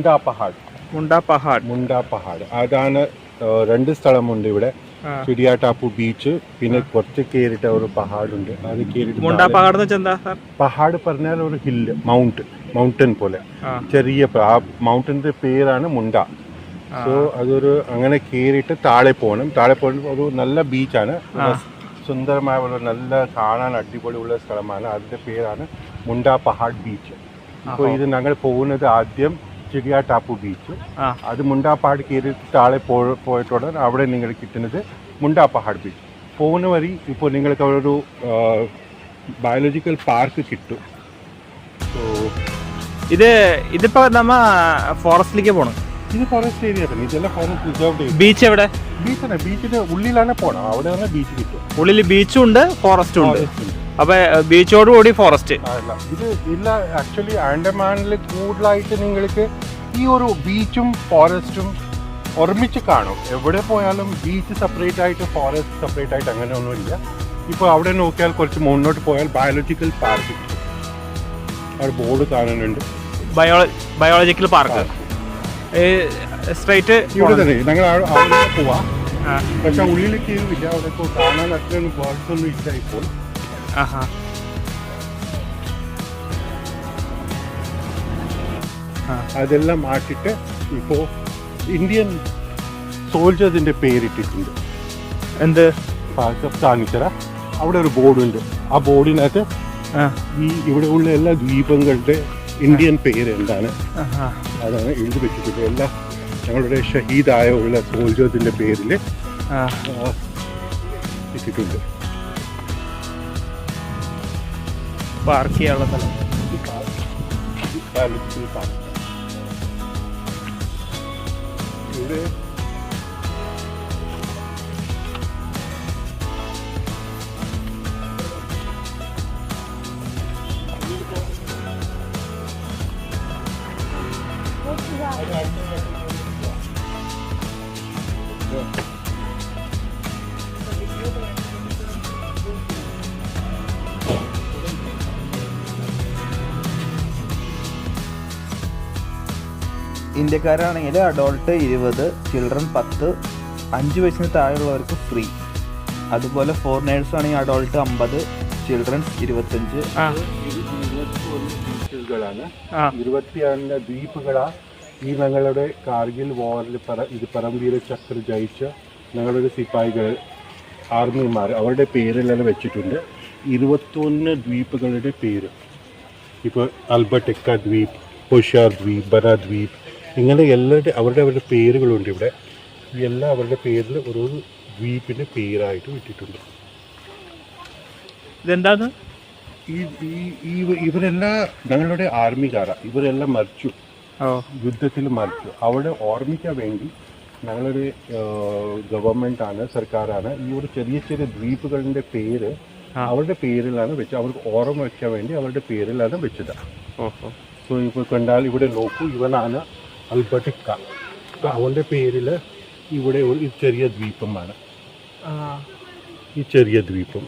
മുണ്ട പഹാഡ് മുണ്ട പഹാഡ് മുണ്ട പഹാഡ് അതാണ് രണ്ട് സ്ഥലമുണ്ട് ഇവിടെ. ചുരിയാട്ടാപ്പു ബീച്ച് പിന്നെ കുറച്ച് കയറിയിട്ട് ഒരു പഹാഡുണ്ട് അത് താഴെ- പഹാഡ് പറഞ്ഞാൽ ഒരു ഹില്ല് മൗണ്ട് മൗണ്ടൻ പോലെ. ചെറിയ ആ മൗണ്ടന്റെ പേരാണ് മുണ്ട. സോ അതൊരു അങ്ങനെ കയറിയിട്ട് താഴെ പോകണം. താഴെ പോകണം ഒരു നല്ല ബീച്ചാണ്. സുന്ദരമായ ഒരു നല്ല കാണാൻ അടിപൊളിയുള്ള സ്ഥലമാണ്. അതിന്റെ പേരാണ് മുണ്ട പഹാഡ് ബീച്ച് അപ്പോൾ ഇത് ഞങ്ങൾ പോകുന്നത് ആദ്യം ചിടിയാട്ടാപ്പു ബീച്ച്. ആ. അത് മുണ്ടാപ്പാട് കയറിയിട്ട് കയറി താഴെ പോയിട്ടുടൻ അവിടെ നിങ്ങൾ കിട്ടുന്നത് മുണ്ടാപ്പാട് ബീച്ച്. പോകുന്ന വഴി ഇപ്പോൾ നിങ്ങൾക്ക് അവിടെ ഒരു ബയോളജിക്കൽ പാർക്ക് കിട്ടും. ഇത് ഇതിപ്പോ നമ്മ ഫോറസ്റ്റിലേക്ക് പോണം? ഇത് ഫോറസ്റ്റ് ഏരിയ തന്നെ. ഇതെല്ലാം ഫോറസ്റ്റ് റിസർവ് ബീച്ച് എവിടെ? ബീച്ച് ബീച്ചിന്റെ ഉള്ളിലാണ് പോണം അവിടെ ബീച്ച് കിട്ടും. ഉള്ളിൽ ബീച്ചും ഉണ്ട്. ഫോറസ്റ്റും ഉണ്ട്. അപ്പൊ ബീച്ചോട് കൂടി ഫോറസ്റ്റ്. ഇത് ഇല്ല ആക്ച്വലി ആൻഡമാനിൽ കൂടുതലായിട്ട് നിങ്ങൾക്ക് ഈ ഒരു ബീച്ചും ഫോറസ്റ്റും ഒരുമിച്ച് കാണും. എവിടെ പോയാലും ബീച്ച് സെപ്പറേറ്റ് ആയിട്ട് ഫോറസ്റ്റ് സെപ്പറേറ്റ് ആയിട്ട് അങ്ങനെ ഒന്നും ഒന്നുമില്ല ഇപ്പോൾ അവിടെ നോക്കിയാൽ കുറച്ച് മുന്നോട്ട് പോയാൽ ബയോളജിക്കൽ പാർക്ക് അവിടെ ബോർഡ് കാണുന്നുണ്ട്. ബയോളജിക്കൽ പാർക്ക് സ്ട്രൈറ്റ് ഇവിടെ തന്നെ ഞങ്ങൾ അവിടെ പോവാം. പക്ഷെ ഉള്ളിലേക്ക് ഇല്ല അവിടെ ഇപ്പോൾ കാണാൻ അത്രയൊന്നും ബേർഡ്സ് ഒന്നും ഇല്ല ഇപ്പോൾ. ആഹാ അതെല്ലാം ആക്കിയിട്ട് ഇപ്പോൾ ഇന്ത്യൻ സോൾജേഴ്സിന്റെ പേരിട്ടിട്ടുണ്ട്. എന്ത്? കാണിച്ചറ അവിടെ ഒരു ബോർഡുണ്ട്. ആ ബോർഡിനകത്ത് ഈ ഇവിടെ ഉള്ള എല്ലാ ദ്വീപങ്ങളുടെ ഇന്ത്യൻ പേര് എന്താണ്. അതാണ് എഴുതി വെച്ചിട്ടുണ്ട് എല്ലാ ഞങ്ങളുടെ ഷഹീദായ ഉള്ള സോൾജേഴ്സിന്റെ പേരിൽ ഇട്ടിട്ടുണ്ട്. പാർക്ക് ചെയ്യാനുള്ള സ്ഥലം. ഇവിടെ ഇന്ത്യക്കാരാണെങ്കിൽ അഡോൾട്ട് ഇരുപത് ചിൽഡ്രൻ പത്ത് അഞ്ച് വയസ്സിന് താഴെയുള്ളവർക്ക് ഫ്രീ അതുപോലെ ഫോറിനേഴ്സ് ആണെങ്കിൽ അഡോൾട്ട് അമ്പത് ചിൽഡ്രൻസ് ഇരുപത്തഞ്ച്. ദ്വീപുകളാണ് ആ. ദ്വീപുകളാ. ഈ ഞങ്ങളുടെ കാർഗിൽ വാറിൽ പറ ഇത് പരംവീര ചക്ര ജയിച്ച ഞങ്ങളുടെ സിപ്പായികൾ ആർമിമാർ അവരുടെ പേരെല്ലാം വെച്ചിട്ടുണ്ട്. ഇരുപത്തൊന്ന് ദ്വീപുകളുടെ പേര്. ഇപ്പോൾ അൽബർട്ടെക്ക ദ്വീപ് ഹുഷാർ ദ്വീപ് ബന ദ്വീപ് ഇങ്ങനെ എല്ലാവരുടെ അവരുടെ അവരുടെ പേരുകളുണ്ട് ഇവിടെ. എല്ലാം അവരുടെ പേരിൽ ഓരോ ദ്വീപിന്റെ പേരായിട്ട് വിട്ടിട്ടുണ്ട്. ഇതെന്താന്ന്? ഈ ഈ- ഇവരെല്ലാം ഞങ്ങളുടെ ആർമിക്കാരാണ് ഇവരെല്ലാം മരിച്ചു. യുദ്ധത്തിൽ മരിച്ചു. അവിടെ ഓർമ്മിക്കാൻ വേണ്ടി ഞങ്ങളൊരു ഗവൺമെന്റ് ആണ് സർക്കാരാണ് ഈ ഒരു ചെറിയ ചെറിയ ദ്വീപുകളുടെ പേര് അവരുടെ പേരിലാണ് വെച്ചത് അവർക്ക് ഓർമ്മ വെക്കാൻ വേണ്ടി അവരുടെ പേരിലാണ് വെച്ചത്. ഓഹോ. സോ ഇപ്പോൾ കണ്ടാൽ ഇവിടെ നോക്കൂ ഇവനാണ് അൽബർട്ടിക്ക. അവന്റെ പേരിൽ ഇവിടെ ഒരു ചെറിയ ദ്വീപമാണ്. ഈ ചെറിയ ദ്വീപം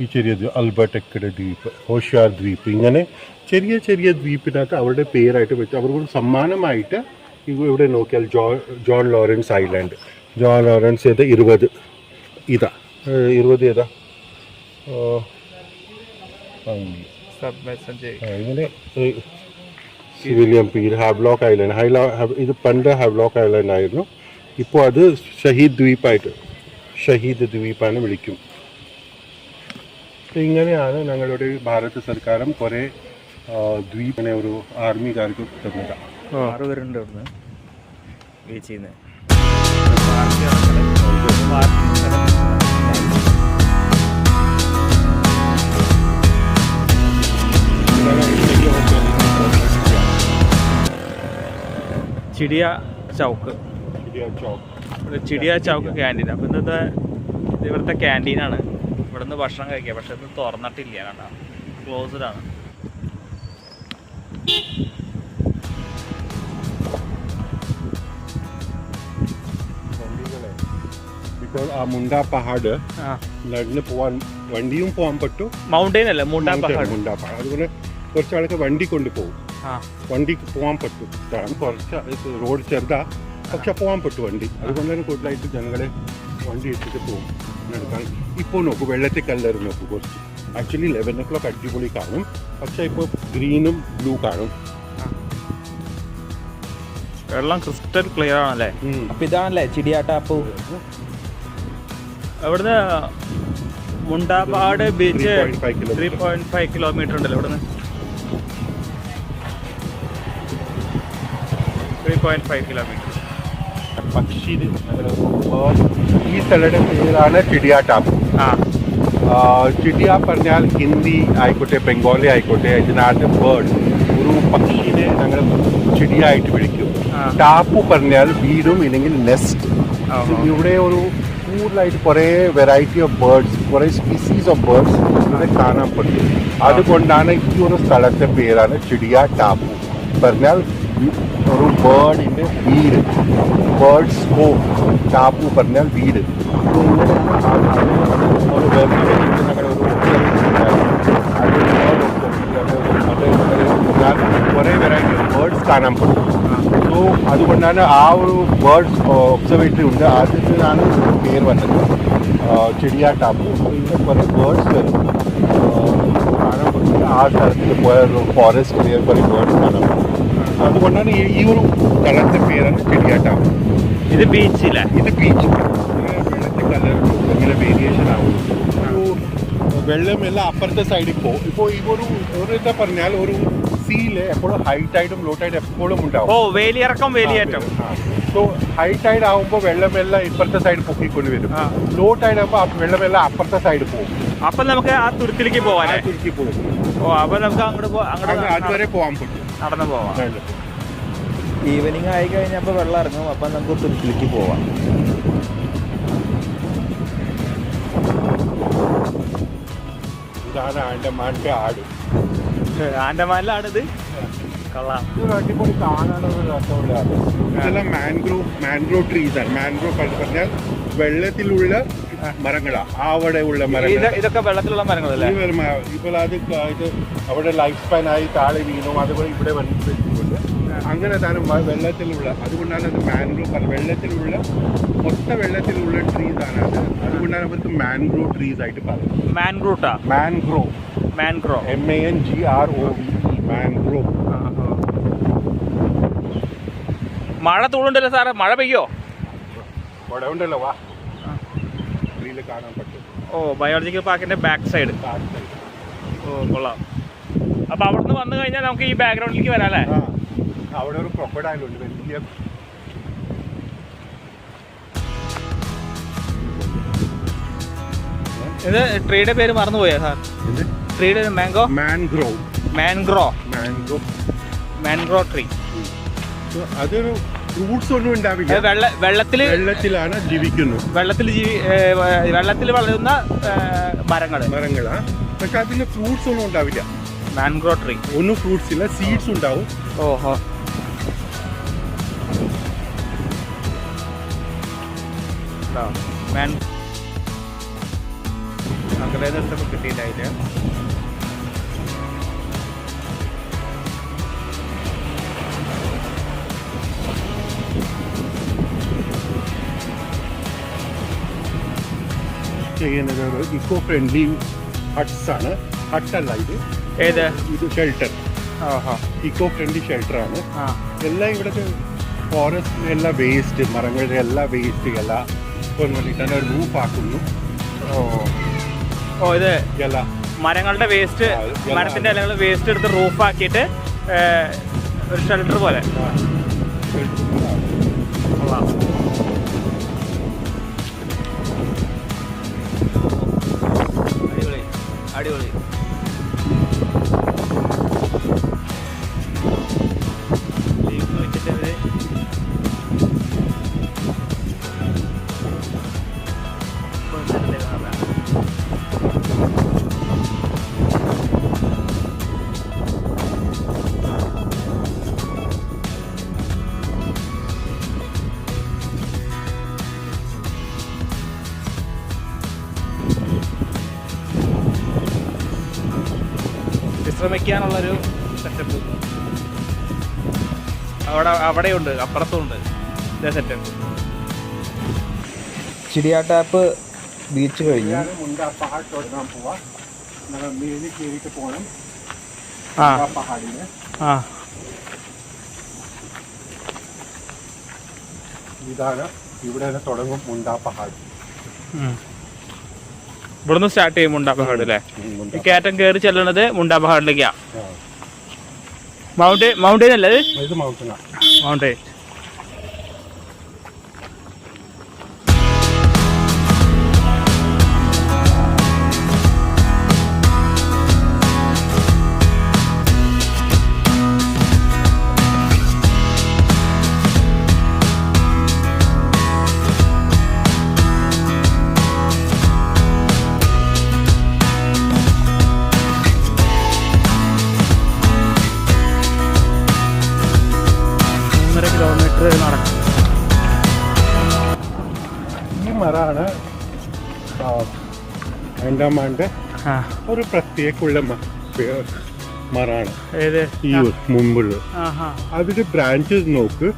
ഈ ചെറിയ ദ്വീപ് അൽബർട്ടെക്കയുടെ ദ്വീപ് ഹോഷ്യാർ ദ്വീപ് ഇങ്ങനെ ചെറിയ ചെറിയ ദ്വീപിനകത്ത് അവരുടെ പേരായിട്ട് വെച്ച് അവർക്ക് സമ്മാനമായിട്ട് ഇവ- ഇവിടെ നോക്കിയാൽ Jo John Lawrence Island. John Lawrence ഏത്? ഇരുപത്. ഇതാ. ഇരുപത് ഏതാ? ഇങ്ങനെ സിവിലിയൻ പീർ ഹാവ്ലോക്ക് ഐലൻഡ് ഹൈലോ ഹാവ്- ഇത് പണ്ട് ഹാവ്ലോക്ക് ഐലൻഡ് ആയിരുന്നു. ഇപ്പോൾ അത് ഷഹീദ് ദ്വീപായിട്ട് ഷഹീദ് ദ്വീപാണ് വിളിക്കും. ഇങ്ങനെയാണ് ഞങ്ങളുടെ ഭാരത സർക്കാരും കുറേ ദ്വീപിനെ ഒരു ആർമിക്കാർക്ക് തന്നത്. ബീച്ചിൽ നിന്ന് ചിടിയ ചൗക്ക്. ചിടിയ ചൗക്ക്. ക്യാന്റീൻ അപ്പോൾ ഇന്നത്തെ ഇവിടുത്തെ ക്യാന്റീനാണ് ഇവിടുന്ന് ഭക്ഷണം കഴിക്കുക. പക്ഷെ ഇത് തുറന്നിട്ടില്ല. കണ്ട ക്ലോസ്ഡ് ആണ്. മുണ്ട പഹാഡ് ആ. നടന്ന് പോവാൻ വണ്ടിയും പോകാൻ പറ്റും. മൗണ്ടൈൻ അല്ലേ? മുണ്ടാ പഹാഡ്. മുണ്ട പഹാഡ്. അതുപോലെ കുറച്ചാളൊക്കെ വണ്ടി കൊണ്ട് പോകും ആ വണ്ടിക്ക് പോകാൻ പറ്റും. കാരണം കുറച്ച് റോഡ് ചെറുതാ. പക്ഷെ പോകാൻ പറ്റും വണ്ടി. അതുകൊണ്ട് തന്നെ കൂടുതലായിട്ട് ജനങ്ങളെ വണ്ടി ഇട്ടിട്ട് പോകും. എടുക്കാൻ ഇപ്പോൾ നോക്കൂ വെള്ളത്തിൽ കല്ലറി നോക്കൂ കുറച്ച്. ആക്ച്വലി ലെവൻ ഒ ക്ലോക്ക് അടിപൊളി കാണും. പക്ഷെ ഇപ്പോൾ ഗ്രീനും ബ്ലൂ കാണും. വെള്ളം ക്രിസ്റ്റൽ ക്ലിയർ ആണല്ലേ. അപ്പൊ ഇതാണല്ലേ ചിടിയാട്ടാപ്പു? അവിടുന്ന് Mundapahar beach 3.5 three point five kilometre ഉണ്ടല്ലോ ഇവിടുന്ന്. പോയിന്റ് ഫൈവ് കിലോമീറ്റർ പക്ഷി ഈ സ്ഥലയുടെ പേരാണ് ചിടിയ ടാപ്പ് ആ ചിടിയ പറഞ്ഞാൽ ഹിന്ദി ആയിക്കോട്ടെ ബംഗാളി ആയിക്കോട്ടെ ഇതിനകത്ത് ബേർഡ് ഒരു പക്ഷിനെ ഞങ്ങൾ ചിടിയായിട്ട് വിളിക്കും. ടാപ്പ് പറഞ്ഞാൽ വീടും ഇല്ലെങ്കിൽ നെസ്റ്റ്. ഇവിടെ ഒരു കൂടുതലായിട്ട് കുറേ വെറൈറ്റി ഓഫ് ബേർഡ്സ് കുറേ സ്പീസീസ് ഓഫ് ബേർഡ്സ് ഇവിടെ കാണാൻ പറ്റും. അതുകൊണ്ടാണ് ഈ ഒരു സ്ഥലത്തെ പേരാണ് ചിടിയ ടാപ്പു പറഞ്ഞാൽ ഒരു ബേർഡിന്റെ വീട് ബേർഡ്സ് ഹോം ടാപ്പു പറഞ്ഞാൽ വീട് ഇത് ഇങ്ങനെയാണ് ആദ്യം ഒരു വെറുതെ ഞങ്ങളുടെ ഒരു observation ഉണ്ടായിരുന്നു. അത് bird observation. അത് അത് ഞാൻ കുറേ വെറൈറ്റി ഓഫ് ബേർഡ്സ് കാണാൻ പറ്റും സോ അതുകൊണ്ടാണ് ആ ഒരു ബേർഡ്സ് ഒബ്സർവേറ്ററി ഉണ്ട് ആദ്യത്തിനാണ് ഇതിന് പേര് വന്നത് ചെടിയ ടാപ്പു ഇവിടെ കുറേ ബേർഡ്സ് വരും ആ, സ്ഥലത്തിൽ പോയ ഒരു ഫോറസ്റ്റ് ക്ലിയർ ബേർഡ്സ് പോയ സ്ഥലം. അതുകൊണ്ടാണ് ഈ ഒരു സ്ഥലത്തെ പേരാണ് ചെടിയ ഇത് ബീച്ചില്ല ഇത് ബീച്ച് വെള്ളത്തിൽ കളർ ഇങ്ങനെ വേരിയേഷൻ ആവും വെള്ളമെല്ലാം അപ്പുറത്തെ സൈഡിൽ പോകും. ഇപ്പോൾ ഈ ഒരു ഒരു എന്താ പറഞ്ഞാൽ ഒരു സീൽ എപ്പോഴും ഹൈ ടൈഡും ലോ ടൈഡ് എപ്പോഴും ഉണ്ടാവും. ഓ വേലിയിറക്കം വേലിയേറ്റം. സോ ഹൈ ടൈഡ് ആകുമ്പോൾ വെള്ളമെല്ലാം ഇപ്പുറത്തെ സൈഡ് പൊക്കിക്കൊണ്ട് വരും. ലോ ടൈഡ് ആകുമ്പോൾ വെള്ളമെല്ലാം അപ്പുറത്തെ സൈഡ് പോകും. അപ്പൊ നമുക്ക് ആ തുരുത്തിലേക്ക് പോവാല്ലേ തുരുക്കി പോകും. ഓ അപ്പൊ നമുക്ക് അങ്ങോട്ട് അങ്ങോട്ട് അതുവരെ പോകാൻ പറ്റും. നടന്നു പോവാം. ഈവനിങ് ആയി കഴിഞ്ഞപ്പോൾ വെള്ളം ഇറങ്ങും. അപ്പം നമുക്ക് തുരുത്തിലേക്ക് പോവാം. ഇതാണ് ആൻഡമാന്റെ ആട്. കൊള്ളാം. അടിപൊളി കാണാനുള്ള മാൻഗ്രൂവ് ട്രീസ് ആണ്. മാൻഗ്രോവ് പറഞ്ഞാൽ വെള്ളത്തിലുള്ള മരങ്ങളാ. അവിടെ ഉള്ള മരങ്ങൾ. ഇതൊക്കെ വെള്ളത്തിലുള്ള മരങ്ങളല്ലേ? ഇപ്പോൾ അത് ഇത് അവിടെ ലൈഫ് സ്പാൻ ആയി താഴെ വീണു. അതുപോലെ ഇവിടെ വന്നിട്ടുണ്ട്. അങ്ങനെ താനും വെള്ളത്തിലുള്ള അതുകൊണ്ടാണ് അത് മാൻഗ്രൂവ് വെള്ളത്തിലുള്ള മൊത്ത വെള്ളത്തിലുള്ള ട്രീസ് ആണ് അത്. അതുകൊണ്ടാണ് അവർക്ക് മാൻഗ്രൂവ് ട്രീസ് ആയിട്ട് പറയുന്നത്. മാൻഗ്രൂട്ടാ mangrove mangrove M A N G R O V mangrove മഴ തൂളുണ്ടല്ലോ സാറേ. മഴ പെയ്യോ? ഉണ്ടല്ലോ വാ. കാണാൻ പറ്റും. ഓ ബയോളജിക്കൽ പാർക്കിന്റെ ബാക്ക് സൈഡ് ഓ കൊള്ളാം. അപ്പൊ അവിടുന്ന് വന്നു കഴിഞ്ഞാൽ നമുക്ക് ഈ ബാക്ക്ഗ്രൗണ്ടിലേക്ക് വരാം അല്ലേ? അവിടെ ഒരു ഉണ്ട് വലിയ ഇത് ട്രീയുടെ പേര് മറന്നുപോയാ സാർ? ട്രീയുടെ mango? Mangrove mangrove mangrove mangrove tree അതൊരു ഫ്രൂട്ട്സ് ഒന്നും ഉണ്ടാവില്ല. വെള്ള വെള്ളത്തിൽ വെള്ളത്തിലാണ് ജീവിക്കുന്നത്. വെള്ളത്തിൽ ജീവി വെള്ളത്തിൽ വളരുന്ന മരങ്ങൾ മരങ്ങളാ. പക്ഷെ അതിന് ഫ്രൂട്ട്സ് ഒന്നും ഉണ്ടാവില്ല. Mangrove tree. ഒന്നും ഫ്രൂട്ട്സ് ഇല്ല സീഡ്സ് ഉണ്ടാവും. ഓഹോ. മാൻ അങ്ങനെ എടുത്തപ്പോൾ കിട്ടിയില്ല ചെയ്യുന്നത് ഒരു ഇക്കോ ഫ്രണ്ട്ലി ഹട്ട്സ് ആണ്. ഹട്ടല്ല ഇത്. ഏത്? ഇത് ഷെൽട്ടർ ആഹാ. ഇക്കോ ഫ്രണ്ട്ലി ഷെൽട്ടർ ആണ്. എല്ലാം ഇവിടുത്തെ ഫോറസ്റ്റിലെ എല്ലാ വേസ്റ്റ് മരങ്ങളുടെ എല്ലാ വേസ്റ്റ് എല്ലാം ഒരു റൂഫ് ആക്കുന്നു. ഓ. ഇത് മരങ്ങളുടെ വേസ്റ്റ് മരത്തിന്റെ ഇലകൾ വേസ്റ്റ് എടുത്ത് റൂഫ് ആക്കിയിട്ട് ഒരു ഷെൽട്ടർ പോലെ. വിശ്രമിക്കാനുള്ളൊരു സെറ്റപ്പ് അവിടെ അവിടെയുണ്ട് അപ്പുറത്തും ഉണ്ട് ഇതേ സെറ്റപ്പ് ചിടിയാ ടാപ്പ് ബീച്ച് കഴിഞ്ഞു. ആ ആ. ഇതാണ് ഇവിടെ തന്നെ തുടങ്ങും മുണ്ടാ പഹാഡ് ഉം. ഇവിടുന്ന് സ്റ്റാർട്ട് ചെയ്യും മുണ്ടാ അല്ലേ ഈ കയറ്റം കയറി ചെല്ലണത് മുണ്ടാ മൗണ്ടൈൻ. മൗണ്ടൈൻ അല്ലേ മൗണ്ടൈൻ ഈ മറാണ് ആൻഡാമാന്റെ ഒരു പ്രത്യേകമുള്ള മറാണ് ഈ മുമ്പുള്ള. അതിന്റെ ബ്രാഞ്ചസ് നോക്ക്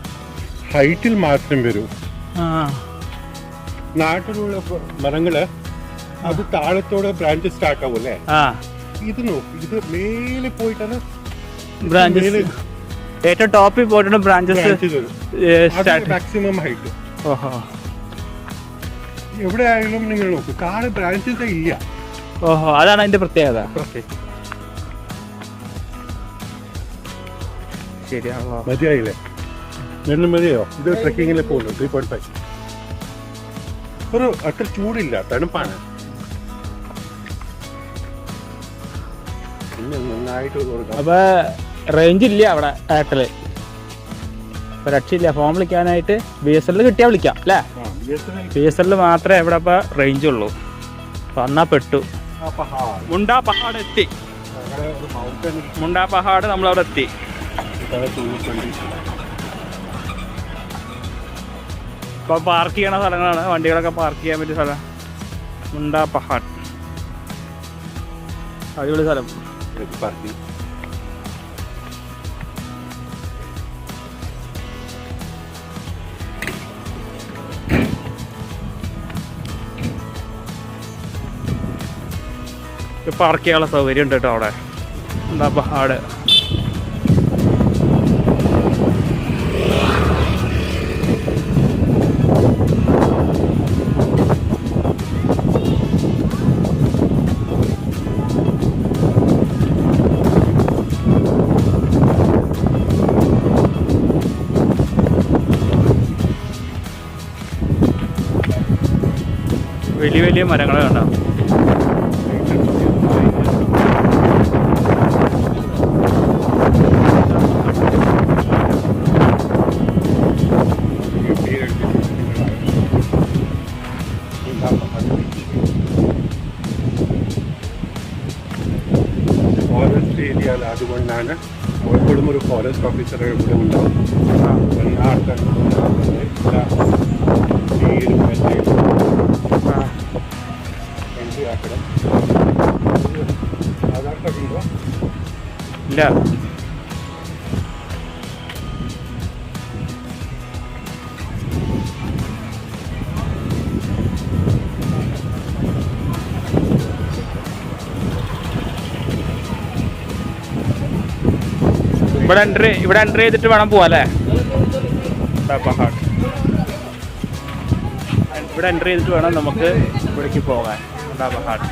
ഹൈറ്റിൽ മാത്രം വരൂ. നാട്ടിലുള്ള മരങ്ങൾ അത് താഴത്തോടെ ബ്രാഞ്ച് സ്റ്റാർട്ട് ആവും അല്ലേ? ഇത് നോക്ക് ഇത് മേലെ പോയിട്ടാണ് ബ്രാഞ്ചസ് മേലെ ഏറ്റവും ടോപ്പിൽ പോയിട്ടുണ്ട് ബ്രാഞ്ചസ് മാക്സിമം ഹൈറ്റ് ഓഹോ. എവിടെ ആയാലും നിങ്ങൾ നോക്കും കാട് ബ്രാഞ്ചസ് ഇല്ല. ഓഹോ അതാണ് അതിന്റെ പ്രത്യേകത. ശരിയാണല്ലോ മതിയായില്ലേ? നെല്ലും മതിയോ? ഇത് ട്രെക്കിങ്ങിൽ പോകുന്നു ത്രീ പോയിന്റ് ഫൈവ് ഒരു അത്ര ചൂടില്ല തണുപ്പാണ്. പിന്നെ നന്നായിട്ട് കൊടുക്കാം അപ്പൊ റേഞ്ച് ഇല്ല അവിടെ എയർടെൽ ഇപ്പൊ രക്ഷയില്ല. ഫോൺ വിളിക്കാനായിട്ട് ബി എസ് എല്ലിൽ കിട്ടിയാൽ വിളിക്കാം അല്ലേ? ബി എസ് എല്ലിൽ മാത്രമേ ഇവിടെ ഇപ്പൊ റേഞ്ച് ഉള്ളൂ. വന്നാ പെട്ടു. മുണ്ടാ പഹാട് എത്തി. മുണ്ടാ പഹാട് നമ്മൾ അവിടെ എത്തി ഇപ്പൊ പാർക്ക് ചെയ്യണ സ്ഥലങ്ങളാണ്. വണ്ടികളൊക്കെ പാർക്ക് ചെയ്യാൻ പറ്റിയ സ്ഥലം. മുണ്ടാ പഹാട് അടിപൊളി സ്ഥലം. പാർക്ക് ചെയ്യാനുള്ള സൗകര്യം ഉണ്ട് കേട്ടോ അവിടെ. എന്താ പാട്. വലിയ വലിയ മരങ്ങൾ കണ്ടോ? ഫോറസ്റ്റ് ഓഫീസർ ഇവിടെ ഉണ്ടാവും ആ. എല്ലാ ആൾക്കാരും എല്ലാ നീരും എല്ലാം ആ. എൻട്രി ആക്കണം ആധാർ കാർഡ് ഉണ്ടോ ഇല്ല ഇവിടെ എൻട്രി ഇവിടെ എൻട്രി ചെയ്തിട്ട് വേണം പോവാ അല്ലേ പഹാഡ്. ഇവിടെ എൻട്രി ചെയ്തിട്ട് വേണം നമുക്ക് ഇവിടേക്ക് പോകാൻ. ഇതാ പഹാഡ്.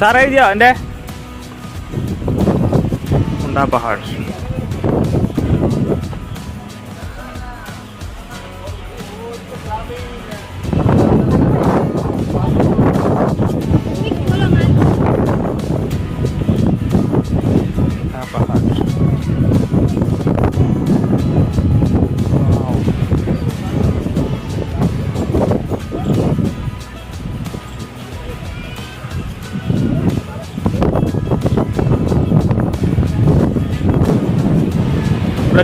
സാറേ എഴുതിയോ? എന്റെ ഉണ്ടാ പഹാഡ്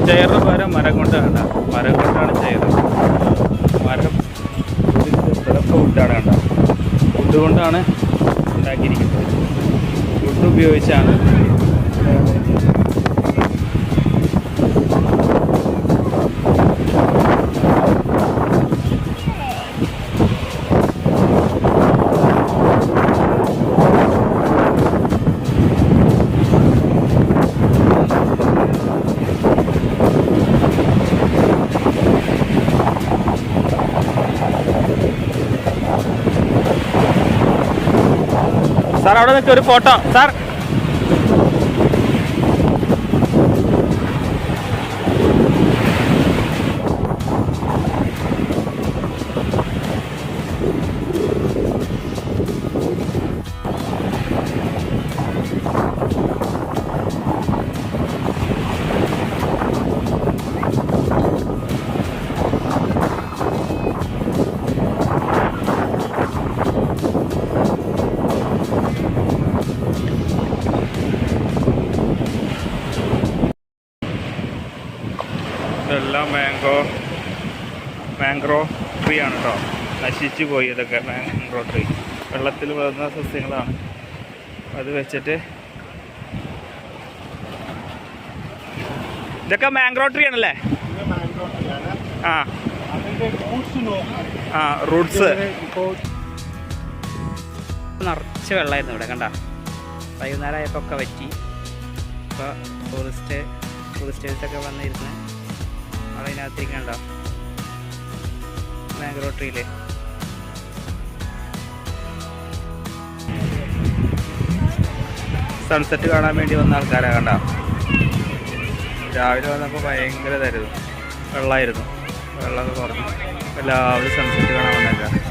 ചെയറിന് പകരം മരം കൊണ്ടാണ്. കണ്ട മരം കൊണ്ടാണ് ചെയർ മരം ഇതൊക്കെ വുഡാണ് കണ്ട വുഡ് കൊണ്ടാണ് ഉണ്ടാക്കിയിരിക്കുന്നത്. വുഡ് ഉപയോഗിച്ചാണ് സാർ അവിടെ നിൽക്കുക ഒരു ഫോട്ടോ. സാർ ഇതെല്ലാം മാംഗോ മാംഗ്രോ ട്രീ ആണ് കേട്ടോ നശിച്ചു പോയി ഇതൊക്കെ മാംഗ്രോ ട്രീ വെള്ളത്തിൽ വളർന്ന സസ്യങ്ങളാണ്. അത് വെച്ചിട്ട് ഇതൊക്കെ മാംഗ്രോ ട്രീ ആണല്ലേ? ആ. അതിന്റെ റൂട്ട്സ് നോക്കാം. ആ റൂട്ട്സ് നിറച്ച് വെള്ളമായിരുന്നു ഇവിടെ കണ്ട? വൈകുന്നേരം ആയപ്പോൾ ഒക്കെ പറ്റി ഇപ്പോൾ ടൂറിസ്റ്റ് ടൂറിസ്റ്റേഴ്സൊക്കെ വന്നിരുന്ന് അവിടെ ഇതിനകത്തിരിക്കണ്ടോ മാംഗ്രോ ട്രീയിൽ സൺസെറ്റ് കാണാൻ വേണ്ടി വന്ന ആൾക്കാരാ കണ്ട. രാവിലെ വന്നപ്പോൾ ഭയങ്കര ഇതായിരുന്നു. വെള്ളമായിരുന്നു വെള്ളമൊക്കെ കുറഞ്ഞു. എല്ലാവരും സൺസെറ്റ് കാണാൻ വന്നേക്കാം.